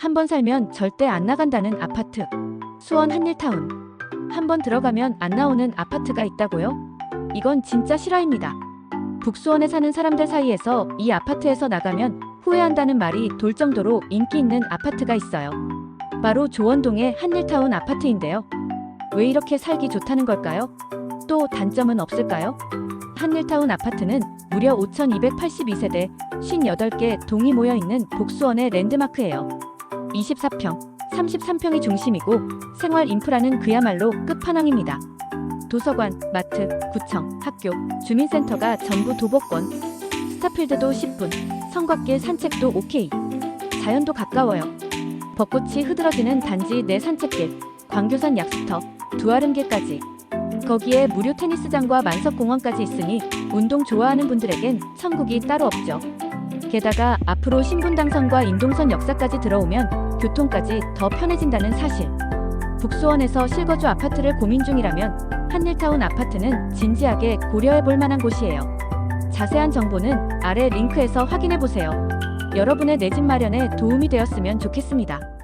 한 번 살면 절대 안 나간다는 아파트. 수원 한일타운. 한 번 들어가면 안 나오는 아파트가 있다고요? 이건 진짜 실화입니다. 북수원에 사는 사람들 사이에서 이 아파트에서 나가면 후회한다는 말이 돌 정도로 인기 있는 아파트가 있어요. 바로 조원동의 한일타운 아파트인데요. 왜 이렇게 살기 좋다는 걸까요? 또 단점은 없을까요? 한일타운 아파트는 무려 5,282세대 58개 동이 모여 있는 복수원의 랜드마크예요. 24평, 33평이 중심이고 생활 인프라는 그야말로 끝판왕입니다. 도서관, 마트, 구청, 학교, 주민센터가 전부 도보권. 스타필드도 10분, 성곽길 산책도 오케이. 자연도 가까워요. 벚꽃이 흐드러지는 단지 내 산책길, 광교산 약수터, 두아름길까지. 거기에 무료 테니스장과 만석공원까지 있으니 운동 좋아하는 분들에겐 천국이 따로 없죠. 게다가 앞으로 신분 당선과 인동선 역사까지 들어오면 교통까지 더 편해진다는 사실. 북수원에서 실거주 아파트를 고민 중이라면 한일타운 아파트는 진지하게 고려해 볼 만한 곳이에요. 자세한 정보는 아래 링크에서 확인해 보세요. 여러분의 내 집 마련에 도움이 되었으면 좋겠습니다.